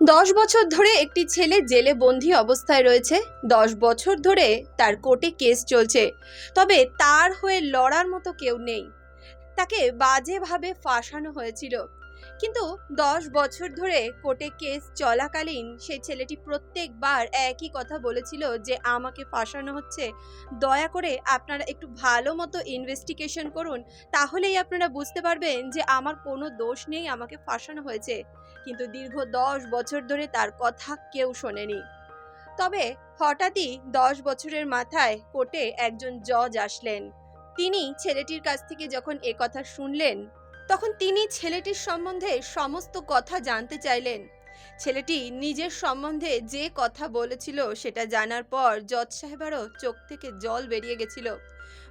দশ বছর ধরে একটি ছেলে জেলে বন্দি অবস্থায় রয়েছে। দশ বছর ধরে তার কোর্টে কেস চলছে। তবে তার হয়ে লড়ার মতো কেউ নেই। তাকে বাজেভাবে ফাঁসানো হয়েছিল। কিন্তু দশ বছর ধরে কোর্টে কেস চলাকালীন সেই ছেলেটি প্রত্যেকবার একই কথা বলেছিল যে আমাকে ফাঁসানো হচ্ছে। দয়া করে আপনারা একটু ভালো মতো ইনভেস্টিগেশন করুন, তাহলেই আপনারা বুঝতে পারবেন যে আমার কোনো দোষ নেই, আমাকে ফাঁসানো হয়েছে। কিন্তু দীর্ঘ দশ বছর ধরে তার কথা কেউ শোনেনি। তবে হঠাৎই দশ বছরের মাথায় কোর্টে একজন জজ আসলেন। তিনি ছেলেটির কাছ থেকে যখন এ কথা শুনলেন তখন তিনি ছেলেটির সম্বন্ধে সমস্ত কথা জানতে চাইলেন। ছেলেটি নিজের সম্বন্ধে যে কথা বলেছিল সেটা জানার পর জজ সাহেবারও চোখ থেকে জল বেরিয়ে গেছিল।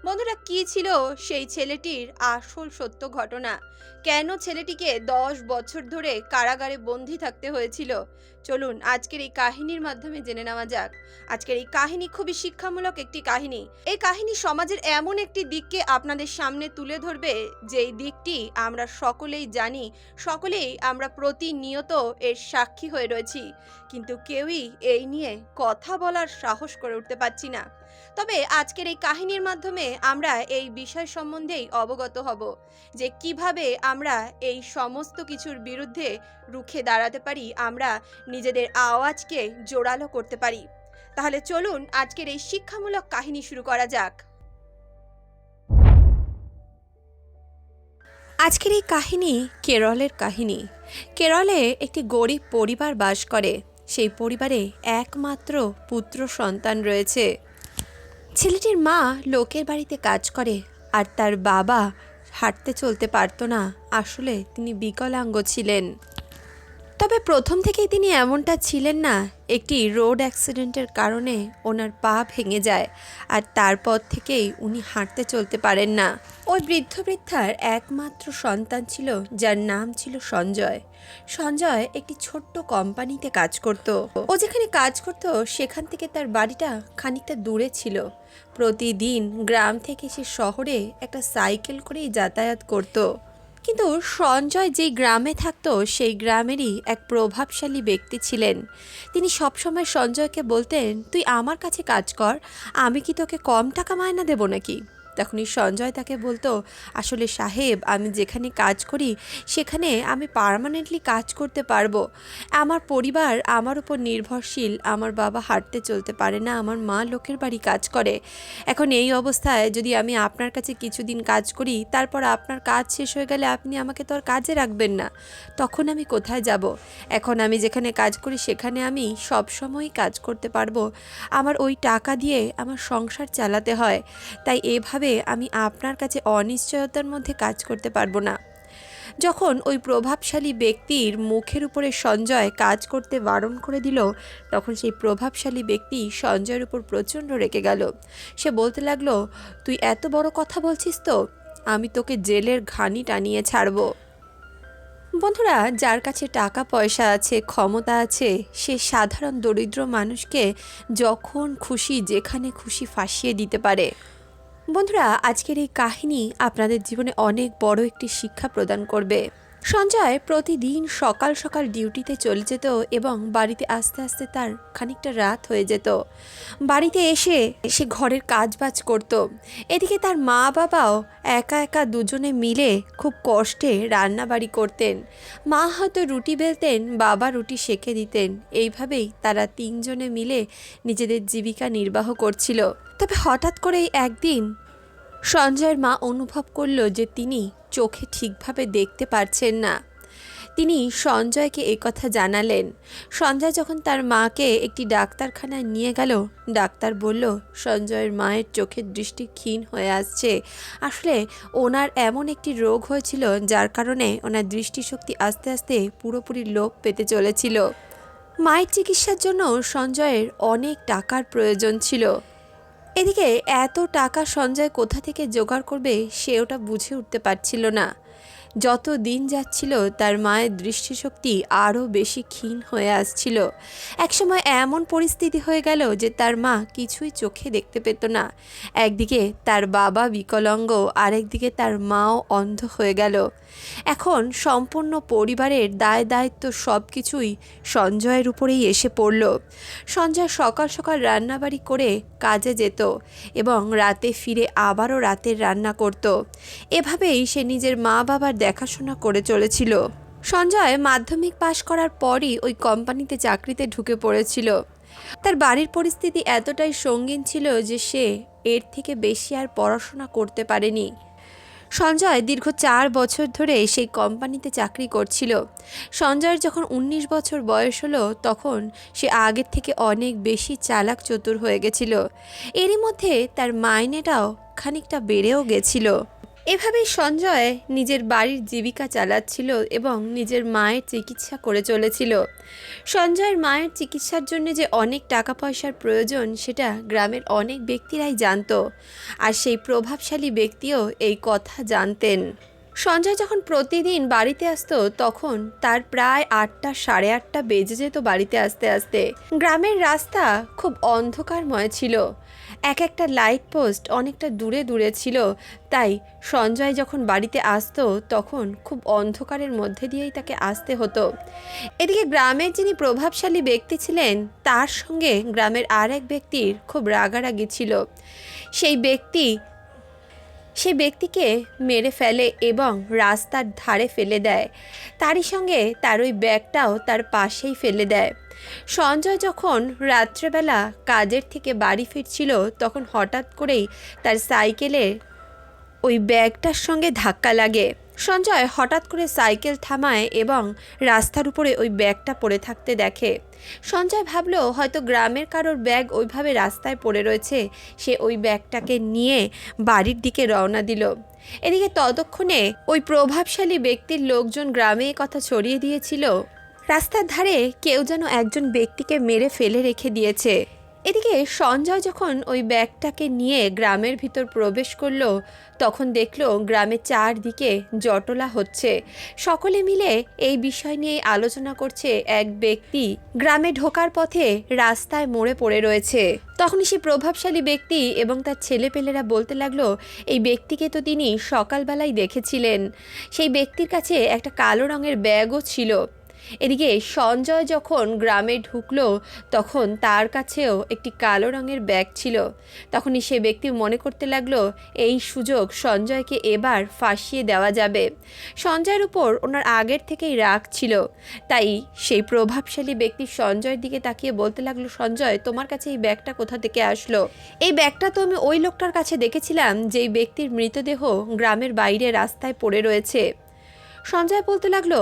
বন্ধুরা, কি ছিল সেই ছেলেটির আসল সত্য ঘটনা? কেন ছেলেটিকে দশ বছর ধরে কারাগারে বন্দি থাকতে হয়েছিল? চলুন আজকের এই কাহিনীর মাধ্যমে জেনে নেওয়া যাক। আজকের এই কাহিনী খুবই শিক্ষামূলক একটি কাহিনী। এই কাহিনী সমাজের এমন একটি দিককে আপনাদের সামনে তুলে ধরবে, যেই দিকটি আমরা সকলেই জানি, সকলেই আমরা প্রতিনিয়ত এর সাক্ষী হয়ে রয়েছি। কিন্তু কেউই এই নিয়ে কথা বলার সাহস করে উঠতে পারছি না। তবে আজকের এই কাহিনীর মাধ্যমে আমরা এই বিষয় সম্বন্ধেই অবগত হব যে কীভাবে আমরা এই সমস্ত কিছুর বিরুদ্ধে রুখে দাঁড়াতে পারি, আমরা নিজেদের আওয়াজকে জোরালো করতে পারি। তাহলে চলুন আজকের এই শিক্ষামূলক কাহিনী শুরু করা যাক। আজকের এই কাহিনী কেরলের কাহিনী। কেরলে একটি গরিব পরিবার বাস করে। সেই পরিবারে একমাত্র পুত্র সন্তান রয়েছে। ছেলেটির মা লোকের বাড়িতে কাজ করে আর তার বাবা হাঁটতে চলতে পারতো না। আসলে তিনি বিকলাঙ্গ ছিলেন। তবে প্রথম থেকেই তিনি এমনটা ছিলেন না একটি রোড অ্যাক্সিডেন্টের কারণে ওনার পা ভেঙে যায় আর তারপর থেকেই উনি হাঁটতে চলতে পারেন না। ওই বৃদ্ধ বৃদ্ধার একমাত্র সন্তান ছিল, যার নাম ছিল সঞ্জয়। সঞ্জয় একটি ছোট্ট কোম্পানিতে কাজ করত। ও যেখানে কাজ করত, সেখান থেকে তার বাড়িটা খানিকটা দূরে ছিল। প্রতিদিন গ্রাম থেকে সে শহরে একটা সাইকেল করেই যাতায়াত করত। কিন্তু সঞ্জয় যেই গ্রামে থাকত, সেই গ্রামেরই এক প্রভাবশালী ব্যক্তি ছিলেন। তিনি সবসময় সঞ্জয়কে বলতেন, তুই আমার কাছে কাজ কর, আমি কি তোকে কম টাকা মায়না দেব নাকি? তখনই সঞ্জয় তাকে বলতো, আসলে সাহেব, আমি যেখানে কাজ করি, সেখানে আমি পার্মানেন্টলি কাজ করতে পারব। আমার পরিবার আমার উপর নির্ভরশীল, আমার বাবা হাঁটতে চলতে পারে না, আমার মা লোকের বাড়ি কাজ করে। এখন এই অবস্থায় যদি আমি আপনার কাছে কিছুদিন কাজ করি, তারপর আপনার কাজ শেষ হয়ে গেলে আপনি আমাকে তো আর কাজে রাখবেন না। তখন আমি কোথায় যাব? এখন আমি যেখানে কাজ করি, সেখানে আমি সব সময়ই কাজ করতে পারব। আমার ওই টাকা দিয়ে আমার সংসার চালাতে হয়। তাই এভাবে আমি আপনার কাছে অনিশ্চয়তার মধ্যে কাজ করতে পারব না। যখন ওই প্রভাবশালী ব্যক্তির মুখের উপরে সঞ্জয় কাজ করতে বারণ করে দিল, তখন সেই প্রভাবশালী ব্যক্তি সঞ্জয়ের উপর প্রচণ্ড রেগে গেল। সে বলতে লাগল, তুই এত বড় কথা বলছিস তো, আমি তোকে জেলের ঘানি টানিয়ে ছাড়বো। বন্ধুরা, যার কাছে টাকা পয়সা আছে, ক্ষমতা আছে, সে সাধারণ দরিদ্র মানুষকে যখন খুশি, যেখানে খুশি ফাঁসিয়ে দিতে পারে। বন্ধুরা, আজকের এই কাহিনী আপনাদের জীবনে অনেক বড় একটি শিক্ষা প্রদান করবে। সঞ্জয় প্রতিদিন সকাল সকাল ডিউটিতে চলে যেত এবং বাড়িতে আস্তে আস্তে তার খানিকটা রাত হয়ে যেত। বাড়িতে এসে সে ঘরের কাজবাজ করত। এদিকে তার মা বাবাও একা একা দুজনে মিলে খুব কষ্টে রান্নাবাড়ি করতেন। মা হয়তো রুটি বেলতেন, বাবা রুটি সেঁকে দিতেন। এইভাবেই তারা তিনজনে মিলে নিজেদের জীবিকা নির্বাহ করছিল। তবে হঠাৎ করেই একদিন সঞ্জয়ের মা অনুভব করল যে তিনি চোখে ঠিকভাবে দেখতে পারছেন না। তিনি সঞ্জয়কে কথা জানালেন। সঞ্জয় যখন তার মাকে একটি ডাক্তারখানায় নিয়ে গেল, ডাক্তার বলল, সঞ্জয়ের মায়ের চোখের দৃষ্টি ক্ষীণ হয়ে আসছে। আসলে ওনার এমন একটি রোগ হয়েছিল যার কারণে ওনার দৃষ্টিশক্তি আস্তে আস্তে পুরোপুরি লোপ পেতে চলেছিল। মায়ের চিকিৎসার জন্য সঞ্জয়ের অনেক টাকার প্রয়োজন ছিল। এদিকে এত টাকা সঞ্জয় কোথা থেকে জোগাড় করবে সে ওটা বুঝে উঠতে পারছিল না। যত দিন যাচ্ছিল, তার মায়ের দৃষ্টিশক্তি আরও বেশি ক্ষীণ হয়ে আসছিল। একসময় এমন পরিস্থিতি হয়ে গেল যে তার মা কিছুই চোখে দেখতে পেত না। একদিকে তার বাবা বিকলাঙ্গ, আরেকদিকে তার মাও অন্ধ হয়ে গেল। এখন সম্পূর্ণ পরিবারের দায় দায়িত্ব সব কিছুই সঞ্জয়ের উপরেই এসে পড়ল। সঞ্জয় সকাল সকাল রান্নাবাড়ি করে কাজে যেত এবং রাতে ফিরে আবারও রাতের রান্না করত। এভাবেই সে নিজের মা বাবার দেখাশোনা করে চলেছিল। সঞ্জয় মাধ্যমিক পাশ করার পরই ওই কোম্পানিতে চাকরিতে ঢুকে পড়েছিল। তার বাড়ির পরিস্থিতি এতটাই সঙ্গীন ছিল যে সে এর থেকে বেশি আর পড়াশোনা করতে পারেনি। সঞ্জয় দীর্ঘ চার বছর ধরে সেই কোম্পানিতে চাকরি করছিল। সঞ্জয়ের যখন ১৯ বছর বয়স হলো, তখন সে আগের থেকে অনেক বেশি চালাক চতুর হয়ে গেছিল। এরই মধ্যে তার মাইনেটাও খানিকটা বেড়েও গেছিল। এভাবেই সঞ্জয় নিজের বাড়ির জীবিকা চালাচ্ছিল এবং নিজের মায়ের চিকিৎসা করে চলেছিল। সঞ্জয়ের মায়ের চিকিৎসার জন্য যে অনেক টাকা পয়সার প্রয়োজন, সেটা গ্রামের অনেক ব্যক্তিরাই জানতো। আর সেই প্রভাবশালী ব্যক্তিও এই কথা জানতেন। সঞ্জয় যখন প্রতিদিন বাড়িতে আসতো, তখন তার প্রায় আটটা, সাড়ে আটটা বেজে যেত বাড়িতে আসতে আসতে। গ্রামের রাস্তা খুব অন্ধকারময় ছিল। এক একটা লাইট পোস্ট অনেকটা দূরে দূরে ছিল। তাই সঞ্জয় যখন বাড়িতে আসতো, তখন খুব অন্ধকারের মধ্যে দিয়েই তাকে আসতে হতো। এদিকে গ্রামের যিনি প্রভাবশালী ব্যক্তি ছিলেন, তার সঙ্গে গ্রামের আর এক ব্যক্তির খুব রাগারাগি ছিল। সেই ব্যক্তি সেই ব্যক্তিকে মেরে ফেলে এবং রাস্তার ধারে ফেলে দেয়। তারই সঙ্গে তার ওই ব্যাগটাও তার পাশেই ফেলে দেয়। সঞ্জয় যখন রাত্রেবেলা কাজের থেকে বাড়ি ফিরছিল, তখন হঠাৎ করেই তার সাইকেলে ওই ব্যাগটার সঙ্গে ধাক্কা লাগে। সঞ্জয় হঠাৎ করে সাইকেল থামায় এবং রাস্তার উপরে ওই ব্যাগটা পড়ে থাকতে দেখে। সঞ্জয় ভাবলো, হয়তো গ্রামের কারোর ব্যাগ ওইভাবে রাস্তায় পড়ে রয়েছে। সে ওই ব্যাগটাকে নিয়ে বাড়ির দিকে রওনা দিল। এদিকে ততক্ষণে ওই প্রভাবশালী ব্যক্তির লোকজন গ্রামে কথা ছড়িয়ে দিয়েছিল। রাস্তার ধারে কেউ যেন একজন ব্যক্তিকে মেরে ফেলে রেখে দিয়েছে। এদিকে সঞ্জয় যখন ওই ব্যাগটাকে নিয়ে গ্রামের ভিতর প্রবেশ করল, তখন দেখল গ্রামের চারদিকে জটলা হচ্ছে। সকলে মিলে এই বিষয় নিয়ে আলোচনা করছে এক ব্যক্তি। গ্রামে ঢোকার পথে রাস্তায় মরে পড়ে রয়েছে। তখনই সে প্রভাবশালী ব্যক্তি এবং তার ছেলেপেলেরা বলতে লাগল, এই ব্যক্তিকে তো তিনি সকালবেলায় দেখেছিলেন। সেই ব্যক্তির কাছে একটা কালো রঙের ব্যাগও ছিল। এদিকে সঞ্জয় যখন গ্রামে ঢুকলো, তখন তার কাছেও একটি কালো রঙের ব্যাগ ছিল। তখনই সে ব্যক্তি মনে করতে লাগল, এই সুযোগ সঞ্জয়কে এবার ফাঁসিয়ে দেওয়া যাবে। সঞ্জয়ের উপর ওনার আগের থেকেই রাগ ছিল। তাই সেই প্রভাবশালী ব্যক্তি সঞ্জয়ের দিকে তাকিয়ে বলতে লাগল, সঞ্জয়, তোমার কাছে এই ব্যাগটা কোথা থেকে আসলো? এই ব্যাগটা তো আমি ওই লোকটার কাছে দেখেছিলাম, যেই ব্যক্তির মৃতদেহ গ্রামের বাইরে রাস্তায় পড়ে রয়েছে। সঞ্জয় বলতে লাগল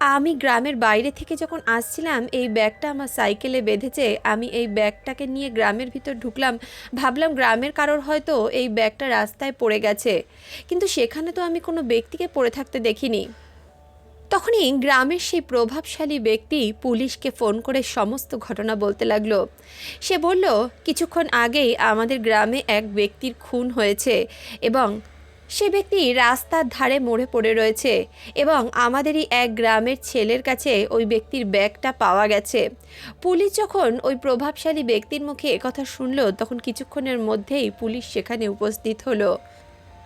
আমি গ্রামের বাইরে থেকে যখন আসছিলাম, এই ব্যাগটা আমার সাইকেলে বেঁধেছে। আমি এই ব্যাগটাকে নিয়ে গ্রামের ভিতর ঢুকলাম। ভাবলাম গ্রামের কারোর হয়তো এই ব্যাগটা রাস্তায় পড়ে গেছে। কিন্তু সেখানে তো আমি কোনো ব্যক্তিকে পড়ে থাকতে দেখিনি। তখনই গ্রামের সেই প্রভাবশালী ব্যক্তি পুলিশকে ফোন করে সমস্ত ঘটনা বলতে লাগল। সে বলল, কিছুক্ষণ আগেই আমাদের গ্রামে এক ব্যক্তির খুন হয়েছে এবং সে ব্যক্তি রাস্তার ধারে মরে পড়ে রয়েছে এবং আমাদেরই এক গ্রামের ছেলের কাছে ওই ব্যক্তির ব্যাগটা পাওয়া গেছে। পুলিশ যখন ওই প্রভাবশালী ব্যক্তির মুখে একথা শুনল, তখন কিছুক্ষণের মধ্যেই পুলিশ সেখানে উপস্থিত হলো।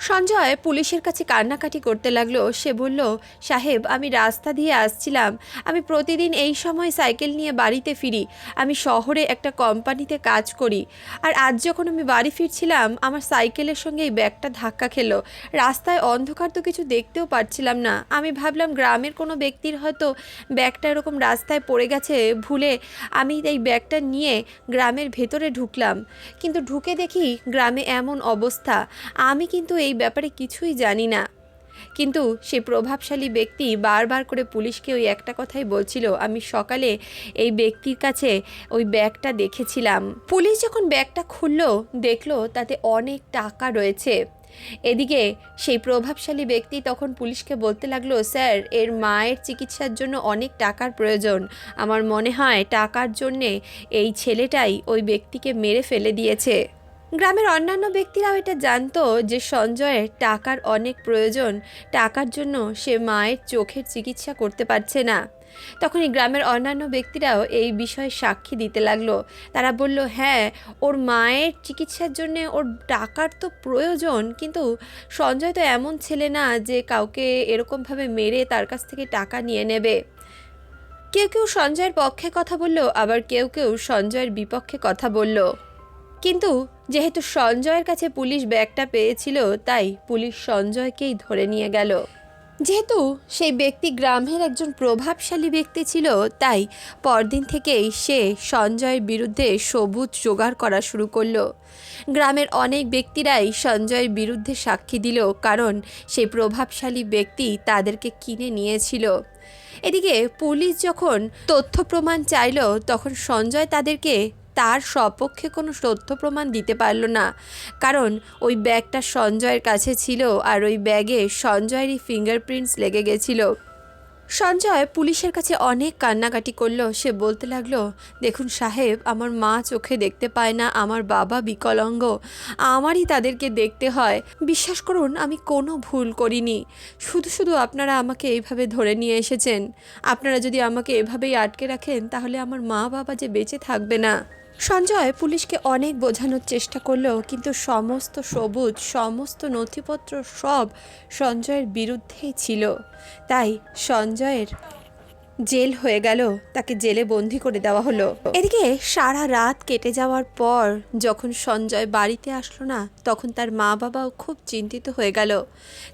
সঞ্জয় পুলিশের কাছে কান্নাকাটি করতে লাগল। সে বলল, সাহেব, আমি রাস্তা দিয়ে আসছিলাম। আমি প্রতিদিন এই সময় সাইকেল নিয়ে বাড়িতে ফিরি। আমি শহরে একটা কোম্পানিতে কাজ করি। আর আজ যখন আমি বাড়ি ফিরছিলাম, আমার সাইকেলের সঙ্গে এই ব্যাগটা ধাক্কা খেলো। রাস্তায় অন্ধকার তো কিছু দেখতেও পারছিলাম না। আমি ভাবলাম, গ্রামের কোনো ব্যক্তির হয়তো ব্যাগটা এরকম রাস্তায় পড়ে গেছে। ভুলে আমি এই ব্যাগটা নিয়ে গ্রামের ভেতরে ঢুকলাম। কিন্তু ঢুকে দেখি গ্রামে এমন অবস্থা। আমি কিন্তু এই ব্যাপারে কিছুই জানি না। কিন্তু সেই প্রভাবশালী ব্যক্তি বারবার করে পুলিশকে ওই একটা কথাই বলছিল, আমি সকালে এই ব্যক্তির কাছে ওই ব্যাগটা দেখেছিলাম। পুলিশ যখন ব্যাগটা খুললো, দেখল তাতে অনেক টাকা রয়েছে। এদিকে সেই প্রভাবশালী ব্যক্তি তখন পুলিশকে বলতে লাগল, স্যার, এর মায়ের চিকিৎসার জন্য অনেক টাকার প্রয়োজন। আমার মনে হয় টাকার জন্যে এই ছেলেটাই ওই ব্যক্তিকে মেরে ফেলে দিয়েছে। গ্রামের অন্যান্য ব্যক্তিরাও এটা জানতো যে সঞ্জয়ের টাকার অনেক প্রয়োজন, টাকার জন্য সে মায়ের চোখের চিকিৎসা করতে পারছে না। তখনই গ্রামের অন্যান্য ব্যক্তিরাও এই বিষয়ে সাক্ষী দিতে লাগল। তারা বলল হ্যাঁ ওর মায়ের চিকিৎসার জন্য ওর টাকার তো প্রয়োজন, কিন্তু সঞ্জয় তো এমন ছেলে না যে কাউকে এরকমভাবে মেরে তার কাছ থেকে টাকা নিয়ে নেবে। কেউ কেউ সঞ্জয়ের পক্ষে কথা বলল, আবার কেউ কেউ সঞ্জয়ের বিপক্ষে কথা বলল। কিন্তু যেহেতু সঞ্জয়ের কাছে পুলিশ ব্যাগটা পেয়েছিল, তাই পুলিশ সঞ্জয়কেই ধরে নিয়ে গেল। যেহেতু সেই ব্যক্তি গ্রামের একজন প্রভাবশালী ব্যক্তি ছিল, তাই পরদিন থেকেই সে সঞ্জয়ের বিরুদ্ধে সবুজ জোগাড় করা শুরু করল। গ্রামের অনেক ব্যক্তিরাই সঞ্জয়ের বিরুদ্ধে সাক্ষী দিল, কারণ সেই প্রভাবশালী ব্যক্তি তাদেরকে কিনে নিয়েছিল। এদিকে পুলিশ যখন তথ্য প্রমাণ চাইল, তখন সঞ্জয় তাদেরকে তার সপক্ষে কোনো তথ্য প্রমাণ দিতে পারল না। কারণ ওই ব্যাগটা সঞ্জয়ের কাছে ছিল আর ওই ব্যাগে সঞ্জয়েরই ফিঙ্গারপ্রিন্টস লেগে গেছিল। সঞ্জয় পুলিশের কাছে অনেক কান্নাকাটি করল। সে বলতে লাগল, দেখুন সাহেব, আমার মা চোখে দেখতে পায় না, আমার বাবা বিকলাঙ্গ। আমারই তাদেরকে দেখতে হয়। বিশ্বাস করুন, আমি কোনো ভুল করিনি। শুধু শুধু আপনারা আমাকে এইভাবে ধরে নিয়ে এসেছেন। আপনারা যদি আমাকে এভাবেই আটকে রাখেন, তাহলে আমার মা বাবা যে বেঁচে থাকবে না। সঞ্জয় পুলিশকে অনেক বোঝানোর চেষ্টা করল কিন্তু সমস্ত সবুজ, সমস্ত নথিপত্র সব সঞ্জয়ের বিরুদ্ধেই ছিল। তাই সঞ্জয়ের জেল হয়ে গেল, তাকে জেলে বন্দি করে দেওয়া হলো। এদিকে সারা রাত কেটে যাওয়ার পর যখন সঞ্জয় বাড়িতে আসলো না, তখন তার মা বাবাও খুব চিন্তিত হয়ে গেল।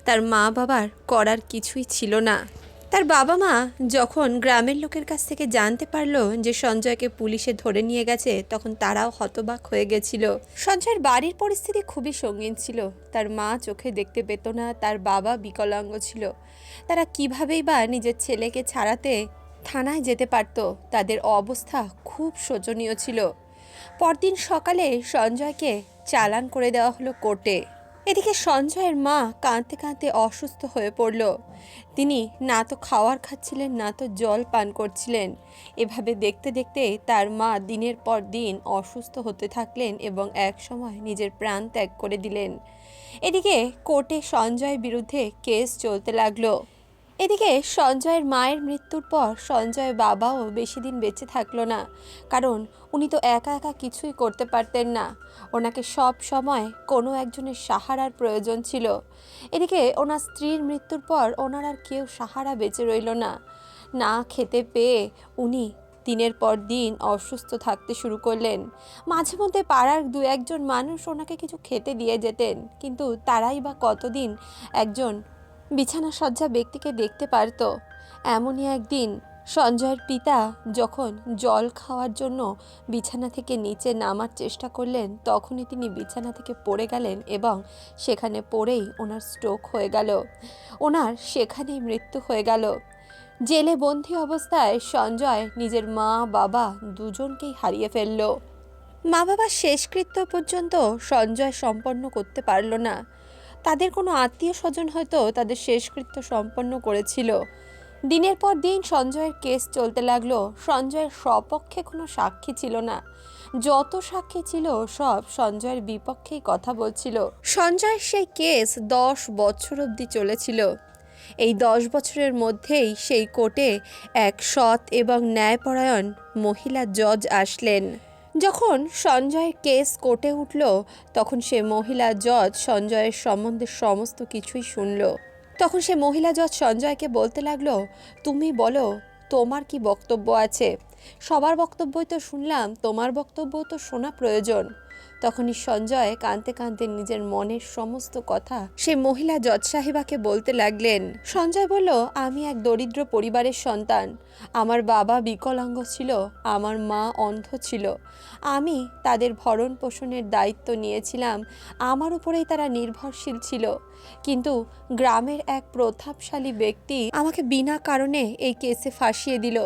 তার মা বাবার করার কিছুই ছিল না। তার বাবা মা যখন গ্রামের লোকের কাছ থেকে জানতে পারল যে সঞ্জয়কে পুলিশে ধরে নিয়ে গেছে, তখন তারাও হতবাক হয়ে গেছিল। সঞ্জয়ের বাড়ির পরিস্থিতি খুবই সঙ্গীন ছিল। তার মা চোখে দেখতে পেত না, তার বাবা বিকলাঙ্গ ছিল। তারা কিভাবেই বা নিজের ছেলেকে ছাড়াতে থানায় যেতে পারতো, তাদের অবস্থা খুব শোচনীয় ছিল। পরদিন সকালে সঞ্জয়কে চালান করে দেওয়া হলো কোর্টে। এদিকে সঞ্জয়ের মা কাঁদতে কাঁদতে অসুস্থ হয়ে পড়ল। তিনি না তো খাওয়ার খাচ্ছিলেন, না তো জল পান করছিলেন। এভাবে দেখতে দেখতে তার মা দিনের পর দিন অসুস্থ হতে থাকলেন এবং এক সময় নিজের প্রাণ ত্যাগ করে দিলেন। এদিকে কোর্টে সঞ্জয়ের বিরুদ্ধে কেস চলতে লাগল। এদিকে সঞ্জয়ের মায়ের মৃত্যুর পর সঞ্জয় বাবাও বেশি দিন বেঁচে থাকল না। কারণ উনি তো একা একা কিছুই করতে পারতেন না। ওনাকে সব সময় কোনো একজনের সাহারার প্রয়োজন ছিল। এদিকে ওনার স্ত্রীর মৃত্যুর পর ওনার আর কেউ সাহারা বেঁচে রইল না। না খেতে পেয়ে উনি দিনের পর দিন অসুস্থ থাকতে শুরু করলেন। মাঝে মধ্যে পাড়ার দু একজন মানুষ ওনাকে কিছু খেতে দিয়ে যেতেন, কিন্তু তারাই বা কতদিন একজন বিছানা সজ্জা ব্যক্তিকে দেখতে পারত। এমনই একদিন সঞ্জয়ের পিতা যখন জল খাওয়ার জন্য বিছানা থেকে নিচে নামার চেষ্টা করলেন, তখনই তিনি বিছানা থেকে পড়ে গেলেন এবং সেখানে পড়েই ওনার স্ট্রোক হয়ে গেল। ওনার সেখানেই মৃত্যু হয়ে গেল। জেলে বন্দি অবস্থায় সঞ্জয় নিজের মা, বাবা দুজনকেই হারিয়ে ফেলল। মা বাবার শেষকৃত্য পর্যন্ত সঞ্জয় সম্পন্ন করতে পারল না। তাদের কোনো আত্মীয় স্বজন হয়তো তাদের শেষকৃত্য সম্পন্ন করেছিল। দিনের পর দিন সঞ্জয়ের কেস চলতে লাগল। সঞ্জয়ের সপক্ষে কোনো সাক্ষী ছিল না। যত সাক্ষী ছিল, সব সঞ্জয়ের বিপক্ষেই কথা বলছিল। সঞ্জয়ের সেই কেস দশ বছর অবধি চলেছিল। এই দশ বছরের মধ্যেই সেই কোর্টে এক সৎ এবং ন্যায়পরায়ণ মহিলা জজ আসলেন। যখন সঞ্জয় কেস কোর্টে উঠল, তখন সে মহিলা জজ সঞ্জয়ের সম্বন্ধে সমস্ত কিছুই শুনল। তখন সে মহিলা জজ সঞ্জয়কে বলতে লাগল, তুমি বলো, তোমার কি বক্তব্য আছে? সবার বক্তব্যই তো শুনলাম, তোমার বক্তব্য তো শোনা প্রয়োজন। তখনই সঞ্জয় কাঁদতে কাঁদতে নিজের মনের সমস্ত কথা সে মহিলা জজ সাহেবাকে বলতে লাগলেন, সঞ্জয় বলল, আমি এক দরিদ্র পরিবারের সন্তান। আমার বাবা বিকলাঙ্গ ছিল, আমার মা অন্ধ ছিল। আমি তাদের ভরণ পোষণের দায়িত্ব নিয়েছিলাম, আমার উপরেই তারা নির্ভরশীল ছিল। কিন্তু গ্রামের এক প্রতাপশালী ব্যক্তি আমাকে বিনা কারণে এই কেসে ফাঁসিয়ে দিল।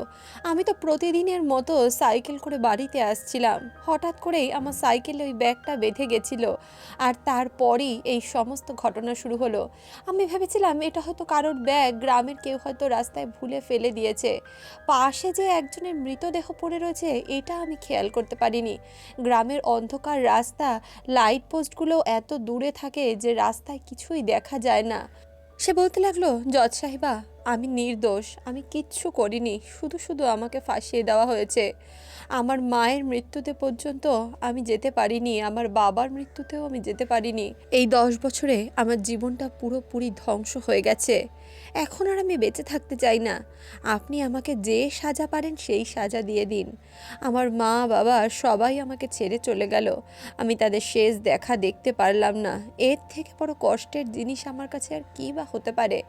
আমি তো প্রতিদিনের মতো সাইকেল করে বাড়িতে আসছিলাম। হঠাৎ করেই আমার সাইকেলে সাইকেলে ওই ব্যাগটা বেঁধে গেছিল। আর তারপরই এই সমস্ত ঘটনা শুরু হলো। আমি ভেবেছিলাম, এটা হয়তো কারোর ব্যাগ, গ্রামের কেউ হয়তো রাস্তায় ভুলে ফেলে দিয়েছে। পাশে যে একজনের মৃতদেহ পড়ে রয়েছে, এটা আমি খেয়াল করতে পারিনি। গ্রামের অন্ধকার রাস্তা, লাইট পোস্টগুলো এত দূরে থাকে যে রাস্তায় কিছুই দেখা যায় না। সে বলতে লাগল, জজ সাহেবা, আমি নির্দোষ, আমি কিচ্ছু করিনি। শুধু শুধু আমাকে ফাঁসিয়ে দেওয়া হয়েছে। আমার মায়ের মৃত্যুতে পর্যন্ত আমি যেতে পারিনি, আমার বাবার মৃত্যুতেও আমি যেতে পারিনি। এই দশ বছরে আমার জীবনটা পুরোপুরি ধ্বংস হয়ে গেছে। এখন আর আমি বেঁচে থাকতে চাই না। আপনি আমাকে যে সাজা পারেন সেই সাজা দিয়ে দিন। আমার মা, বাবা সবাই আমাকে ছেড়ে চলে গেল। আমি তাদের শেষ দেখা দেখতে পারলাম না। এর থেকে বড় কষ্টের জিনিস আমার কাছে আর কী বা হতে পারে?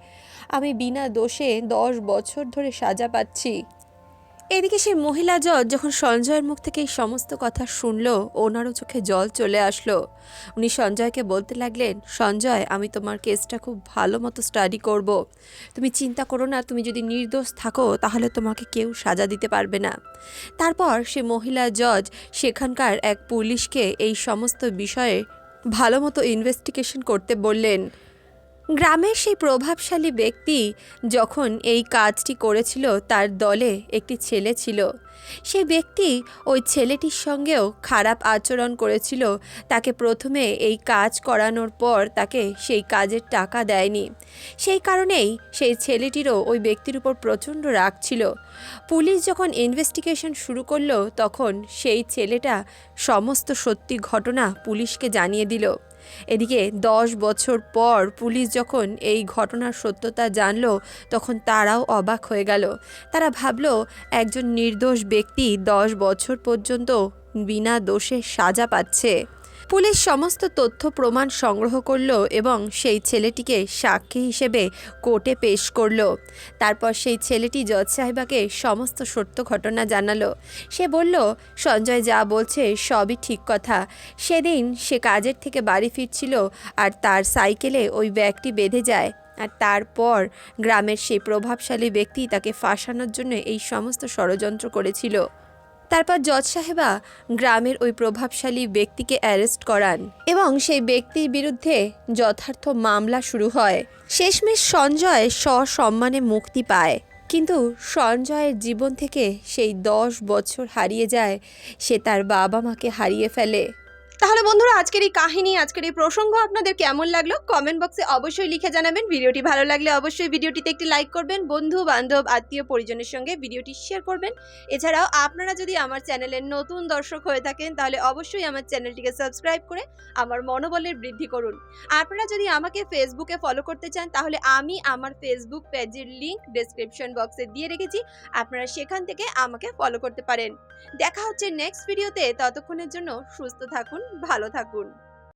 আমি বিনা দোষে দশ বছর ধরে সাজা পাচ্ছি। এদিকে সেই মহিলা জজ যখন সঞ্জয়ের মুখ থেকে এই সমস্ত কথা শুনলো, ওনারও চোখে জল চলে আসলো। উনি সঞ্জয়কে বলতে লাগলেন, সঞ্জয়, আমি তোমার কেসটা খুব ভালো মতো স্টাডি করব। তুমি চিন্তা করো না, তুমি যদি নির্দোষ থাকো, তাহলে তোমাকে কেউ সাজা দিতে পারবে না। তারপর সে মহিলা জজ সেখানকার এক পুলিশকে এই সমস্ত বিষয়ে ভালো মতো ইনভেস্টিগেশন করতে বললেন। গ্রামের সেই প্রভাবশালী ব্যক্তি যখন এই কাজটি করেছিল, তার দলে একটি ছেলে ছিল। সে ব্যক্তি ওই ছেলেটির সঙ্গেও খারাপ আচরণ করেছিল। তাকে প্রথমে এই কাজ করানোর পর তাকে সেই কাজের টাকা দেয়নি। সেই কারণেই সেই ছেলেটিরও ওই ব্যক্তির উপর প্রচণ্ড রাগ ছিল। পুলিশ যখন ইনভেস্টিগেশন শুরু করল, তখন সেই ছেলেটা সমস্ত সত্যি ঘটনা পুলিশকে জানিয়ে দিল। এদিকে দশ বছর পর পুলিশ যখন এই ঘটনার সত্যতা জানল, তখন তারাও অবাক হয়ে গেল। তারা ভাবল, একজন নির্দোষ ব্যক্তি দশ বছর পর্যন্ত বিনা দোষে সাজা পাচ্ছে। পুলিশ সমস্ত তথ্য প্রমাণ সংগ্রহ করল এবং সেই ছেলেটিকে সাক্ষী হিসেবে কোর্টে পেশ করল। তারপর সেই ছেলেটি জজ সাহেবাকে সমস্ত সত্য ঘটনা জানালো। সে বলল, সঞ্জয় যা বলছে সবই ঠিক কথা। সেদিন সে কাজের থেকে বাড়ি ফিরছিল আর তার সাইকেলে ওই ব্যাগটি বেঁধে যায়। আর তারপর গ্রামের সেই প্রভাবশালী ব্যক্তি তাকে ফাঁসানোর জন্য এই সমস্ত ষড়যন্ত্র করেছিল। তারপর জজ সাহেবা গ্রামের ওই প্রভাবশালী ব্যক্তিকে অ্যারেস্ট করান এবং সেই ব্যক্তির বিরুদ্ধে যথার্থ মামলা শুরু হয়। শেষমেশ সঞ্জয় সসম্মানে মুক্তি পায়। কিন্তু সঞ্জয়ের জীবন থেকে সেই দশ বছর হারিয়ে যায়, সে তার বাবা মাকে হারিয়ে ফেলে। তাহলে বন্ধুরা, আজকের এই কাহিনী, আজকের এই প্রসঙ্গ আপনাদের কেমন লাগল? কমেন্ট বক্সে অবশ্যই লিখে জানাবেন। ভিডিওটি ভালো লাগলে অবশ্যই ভিডিওটিতে একটি লাইক করবেন। বন্ধু, বান্ধব, আত্মীয় পরিজনের সঙ্গে ভিডিওটি শেয়ার করবেন। এছাড়াও আপনারা যদি আমার চ্যানেলের নতুন দর্শক হয়ে থাকেন, তাহলে অবশ্যই আমার চ্যানেলটিকে সাবস্ক্রাইব করে আমার মনোবলের বৃদ্ধি করুন। আপনারা যদি আমাকে ফেসবুকে ফলো করতে চান, তাহলে আমি আমার ফেসবুক পেজের লিঙ্ক ডেসক্রিপশন বক্সে দিয়ে রেখেছি। আপনারা সেখান থেকে আমাকে ফলো করতে পারেন। দেখা হচ্ছে নেক্সট ভিডিওতে ততক্ষণের জন্য সুস্থ থাকুন ভালো থাকুন।